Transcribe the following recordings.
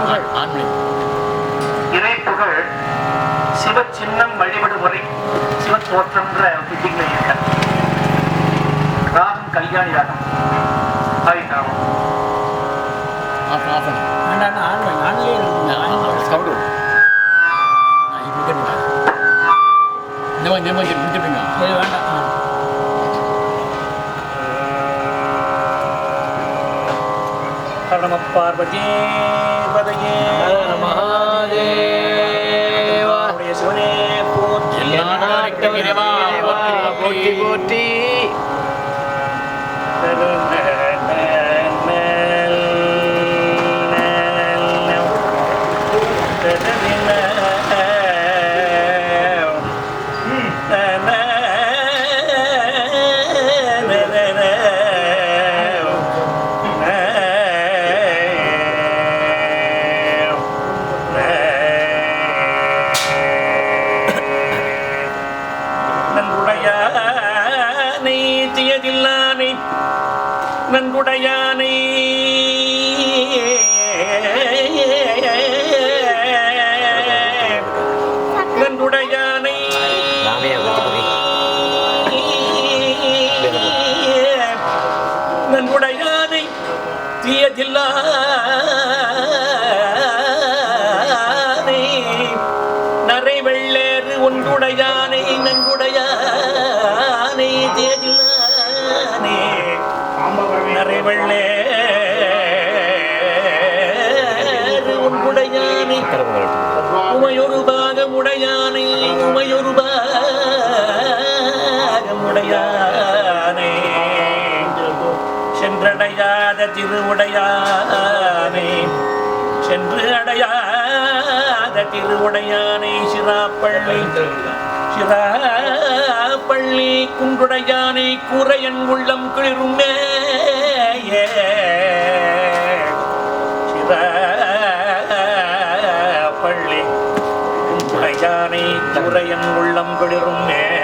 புகழ். ஆண்மை இறைப்புகழ் சிவ சின்னம் வழிபடு முறை சிவ தோற்றம்ன்ற பிட்டிங்கில் இருக்க ராகம். கல்யாணி ராகம் ஆஃப் ஆஃப் பண்ணு வேண்டாம். நம பார்வதி. பதையே மகாதேவா நம்முடைய சிவனே போற்றி எல்லா நாளைக்கும் இறைவா போற்றி போற்றி நன்குடையானை தியதில்லானை நன்குடையானை. நன்குடையானை. நன்குடையானை தீயதில்லானை தமிழே வெள்ளேறு உமையொரு பாகமுடையானை உமையொரு பாகமுடையானை சென்றடையாத திருவுடையானை சென்று அடையாத திருவுடையானை சிராப்பள்ளி. சிராப்பள்ளி குன்றுடையானை கூரையன் உள்ளம் குளிருமே பள்ளி. குன்றுடையானை துறையன் உள்ளம் கிளிருமே மே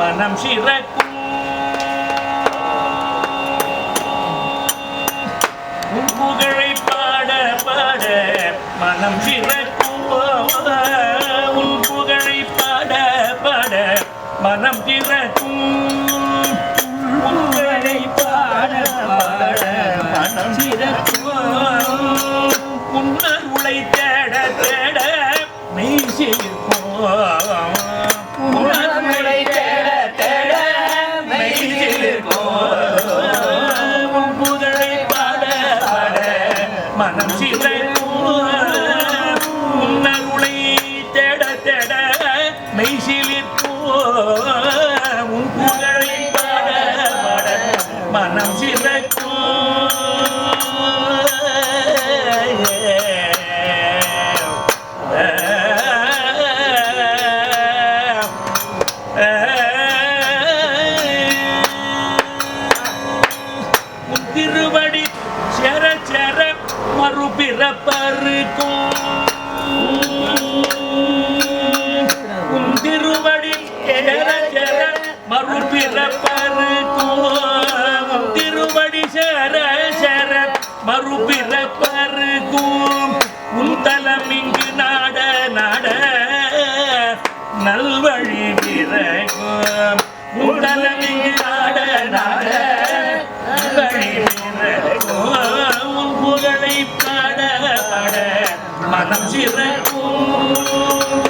மனம் சிறக்கும் உன் புகழை பாட பாட மனம் சிறக்கும் உன் புகழை பாட பாட மனம் சிறக்கும் புகழை பாட பாட மனம் சிறக்கும் உன்னர் உன்னருளை தேட தேட மெய் சிலிர்க்கும் மனம் உன் திருவடி செர செர மறுபிறப்பருக்கும் மறுபிறப்பரு. மறுபிறப்பருக்கும் உன் தலம் இங்கு நாட நாட. நல்வழி பிறக்கும் உன் தலம் இங்கு நாட நாட. நல்வழி பிறக்கும் உன் புகழை பாட பாட. மனம் சிறக்கும்.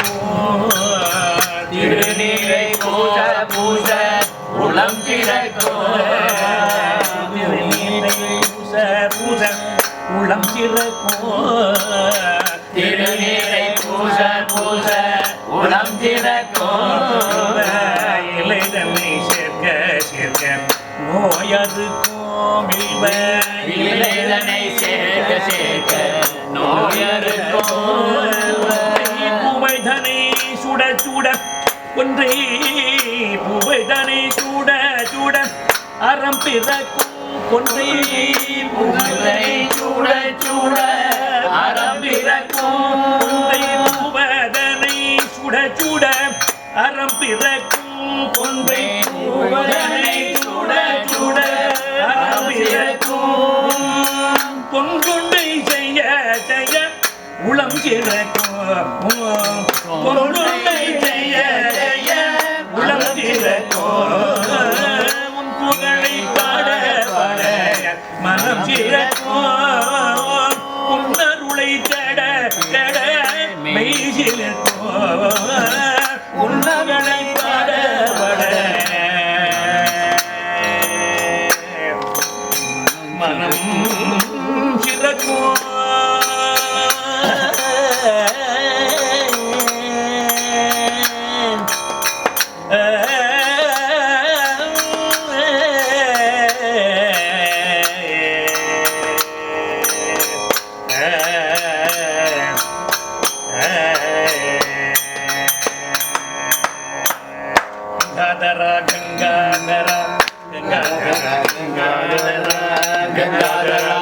திருநீரை பூச பூச உளம் திறக்கும் இலைதலை சேர்க்க சேர்க்க நோயது கோமில்வ இலைதனை சேர்க்க சேர்க்க நோயருக்கும் புவைதனை சுட சுட ஒன்றை புவைதனை சுட சுட அறம் பிறக்கும் ஒன்றை பூவிலை சூட சூட அறம் பூவதனை சுட சுட அறம் பிறக்கும் கொன்றை பூவதனை சுட சுட அறம் பிறக்கும் பொன்கொண்டை செய்ய செய்ய உளம் சிறக்கும் பொன்கொண்டை செய்ய செய்ய உளம் சிறக்கும் மனம் சிறக்கும் உன்னருளை தட தட மெய் சிறக்கும்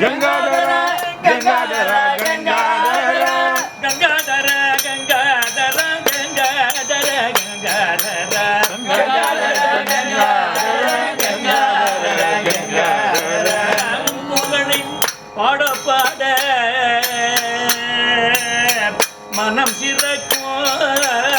கங்காதர கங்காதர கங்காதர. கங்காதர கங்காதர கங்காதர கங்காதர. பாட பாட மனம் சிறக்கும்.